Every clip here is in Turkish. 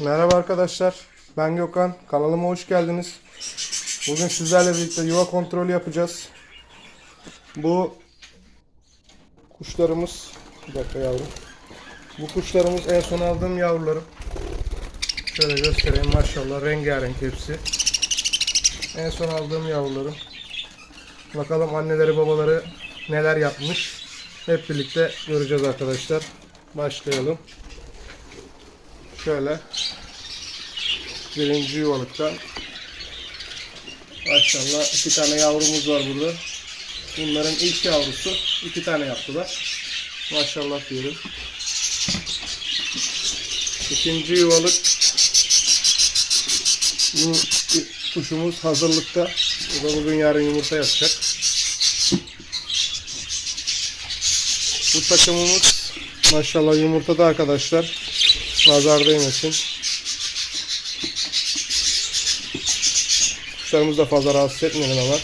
Merhaba arkadaşlar. Ben Gökhan. Kanalıma hoş geldiniz. Bugün sizlerle birlikte yuva kontrolü yapacağız. Bu kuşlarımız bir dakika yavrum. Bu kuşlarımız en son aldığım yavrularım. Şöyle göstereyim maşallah rengarenk hepsi. En son aldığım yavrularım. Bakalım anneleri babaları neler yapmış. Hep birlikte göreceğiz arkadaşlar. Başlayalım. Şöyle birinci yuvalıktan maşallah iki tane yavrumuz var burada. Bunların ilk yavrusu iki tane yaptılar. Maşallah diyelim. İkinci yuvalık bu kuşumuz hazırlıkta. Bu da bugün yarın yumurta yapacak. Bu takımımız maşallah yumurtada arkadaşlar. Nazar değmesin. Kuşlarımızı da fazla rahatsız etmeyelim ama.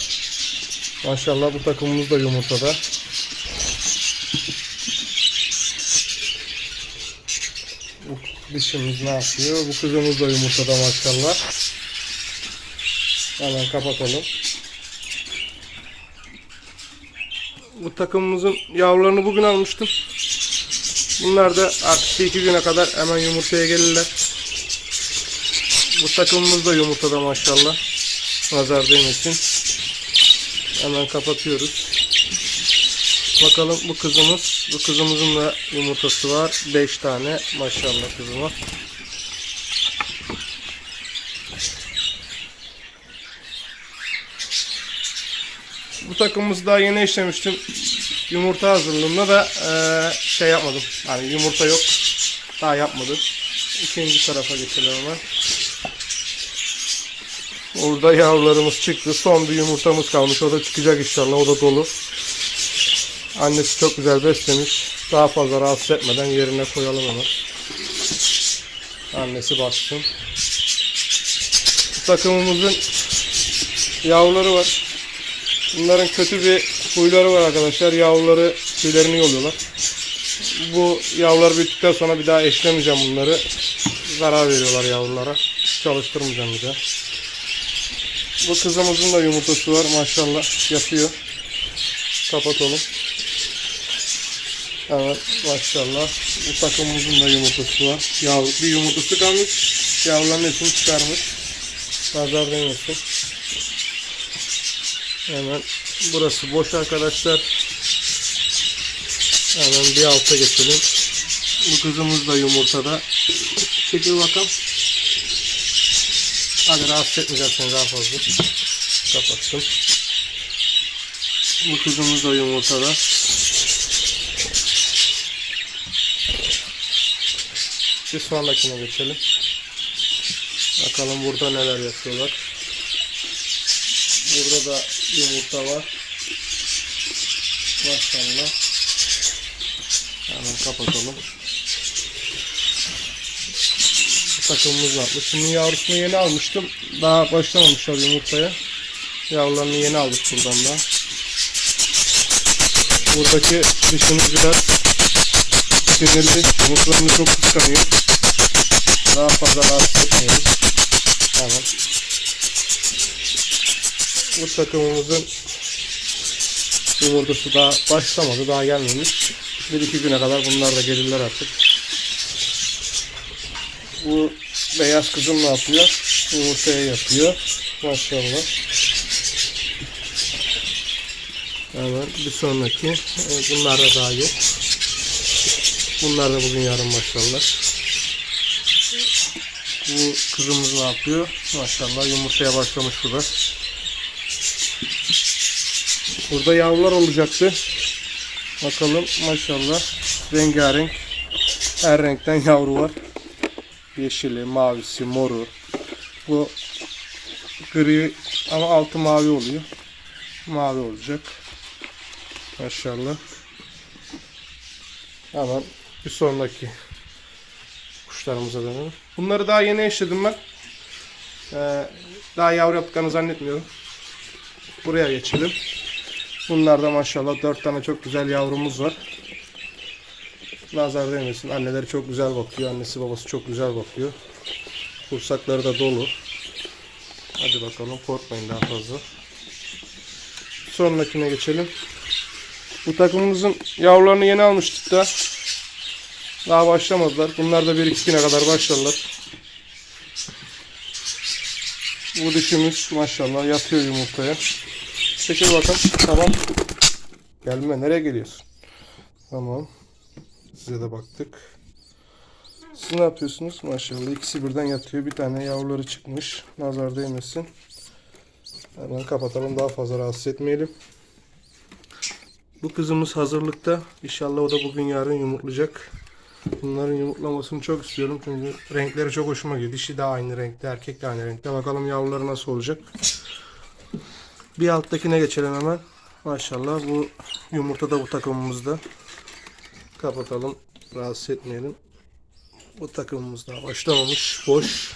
Maşallah bu takımımız da yumurtada. Bu dişimiz ne yapıyor? Bu kızımız da yumurtada maşallah. Hemen kapatalım. Bu takımımızın yavrularını bugün almıştım. Bunlar da artık iki güne kadar hemen yumurtaya gelirler. Bu takımımız da yumurtada maşallah. Nazar değmesin. Hemen kapatıyoruz. Bakalım bu kızımız, bu kızımızın da yumurtası var. 5 tane maşallah kızıma. Bu takımımızı daha yeni işlemiştim. Yumurta hazırlığında da eee, şey yapmadım. Hani yumurta yok. Daha yapmadım. İkinci tarafa geçelim hemen. Orada yavrularımız çıktı. Son bir yumurtamız kalmış. O da çıkacak inşallah. O da dolu. Annesi çok güzel beslemiş. Daha fazla rahatsız etmeden yerine koyalım hemen. Annesi baksın. Takımımızın yavruları var. Bunların kötü bir huyları var arkadaşlar. Yavruları tüylerini yoluyorlar. Bu yavrular büyüttükten sonra bir daha eşlemeyeceğim bunları. Zarar veriyorlar yavrulara. Çalıştırmayacağım bir daha. Bu kızımızın da yumurtası var maşallah yapıyor. Kapatalım. Evet maşallah. Bu takımımızın da yumurtası var. Yavru, bir yumurtası kalmış. Yavruların hepsini çıkarmış. Nazar değmesin. Hemen burası boş arkadaşlar. Hemen bir alta geçelim. Bu kızımız da yumurtada. Çekil bakalım. Hadi rahatsız etmeyeceğim seni daha fazla. Kapattım. Bu kızımız da yumurtada. Bir sonrakine geçelim. Bakalım burada neler yapıyorlar. Burada da yumurta var. Maşallah. Hemen kapatalım. Bu takımımız yapmış. Bunun yavrusunu yeni almıştım. Daha başlamamışlar yumurtaya. Yavrularını yeni aldık buradan da. Buradaki dişimiz biraz sinirli. Yumurtalarını çok kıskanıyor. Daha fazla rahatsız etmiyoruz. Tamam. Bu takımımızın yumurtası daha başlamadı. Daha gelmemiş. Bir iki güne kadar bunlar da gelirler artık. Bu beyaz kızım ne yapıyor? Yumurtaya yapıyor. Maşallah. Hemen bir sonraki. Evet, Bunlar da daha yok. Bunlar da bugün yarın maşallah. Bu kızımız ne yapıyor? Maşallah yumurtaya başlamış bu da. Burada yavrular olacaktı. Bakalım maşallah rengarenk. Her renkten yavru var. Yeşili, mavisi, moru. Bu gri ama altı mavi oluyor. Mavi olacak. Maşallah. Hemen bir sonraki kuşlarımıza dönelim. Bunları daha yeni eşledim ben. Ee, daha yavru yaptıklarını zannetmiyorum. Buraya geçelim. Bunlarda maşallah 4 tane çok güzel yavrumuz var. Nazar değmesin. Anneleri çok güzel bakıyor. Annesi babası çok güzel bakıyor. Kursakları da dolu. Hadi bakalım korkmayın daha fazla. Sonrakine geçelim. Bu takımımızın yavrularını yeni almıştık da daha başlamadılar. Bunlar da 1-2 güne kadar başlarlar. Bu dişimiz maşallah yatıyor yumurtaya. Çekil bakalım. Tamam. Gelme. Nereye geliyorsun? Tamam. Size de baktık. Siz ne yapıyorsunuz? Maşallah ikisi birden yatıyor. Bir tane yavruları çıkmış. Nazar değmesin. Hemen kapatalım. Daha fazla rahatsız etmeyelim. Bu kızımız hazırlıkta. İnşallah o da bugün yarın yumurtlayacak. Bunların yumurtlamasını çok istiyorum çünkü renkleri çok hoşuma gidiyor. Dişi de aynı renkte, erkek de aynı renkte. Bakalım yavruları nasıl olacak. Bir alttakine geçelim hemen. Maşallah bu yumurta da bu takımımızda. Kapatalım. Rahatsız etmeyelim. Bu takımımız daha başlamamış. Boş.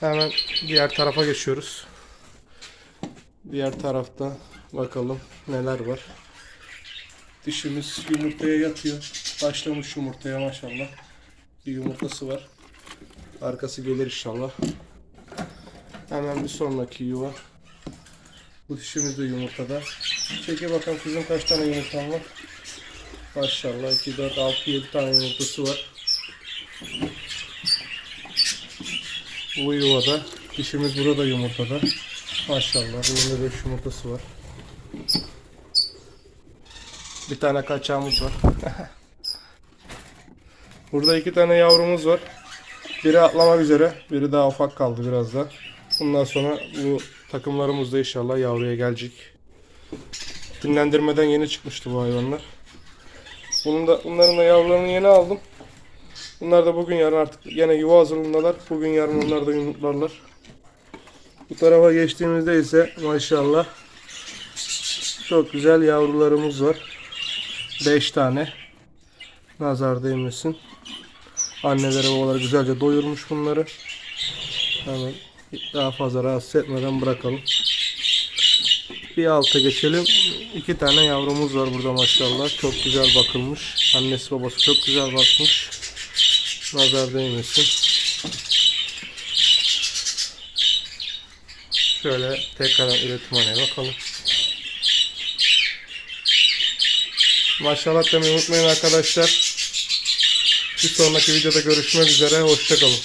Hemen diğer tarafa geçiyoruz. Diğer tarafta bakalım neler var. Dişimiz yumurtaya yatıyor. Başlamış yumurtaya maşallah. Bir yumurtası var. Arkası gelir inşallah. Hemen bir sonraki yuva. Bu dişimiz de yumurtada. Çeke bakalım kızım kaç tane yumurtan var. Maşallah 2, 4, 6, 7 tane yumurtası var. Bu yuvada. Dişimiz burada yumurtada. Maşallah. Bunun da 5 yumurtası var. Bir tane kaçağımız var. Burada iki tane yavrumuz var. Biri atlamak üzere. Biri daha ufak kaldı biraz da. Bundan sonra bu takımlarımız da inşallah yavruya gelecek. Dinlendirmeden yeni çıkmıştı bu hayvanlar. Bunun da, bunların da yavrularını yeni aldım. Bunlar da bugün yarın artık yine yuva hazırlığındalar. Bugün yarın onlar da yumurtlarlar. Bu tarafa geçtiğimizde ise maşallah çok güzel yavrularımız var. 5 tane. Nazar değmesin. Anneleri babaları güzelce doyurmuş bunları. Hemen daha fazla rahatsız etmeden bırakalım. Bir alta geçelim. İki tane yavrumuz var burada maşallah. Çok güzel bakılmış. Annesi babası çok güzel bakmış. Nazar değmesin. Şöyle tekrar üretimhaneye bakalım. Maşallah demeyi unutmayın arkadaşlar. Bir sonraki videoda görüşmek üzere. Hoşçakalın.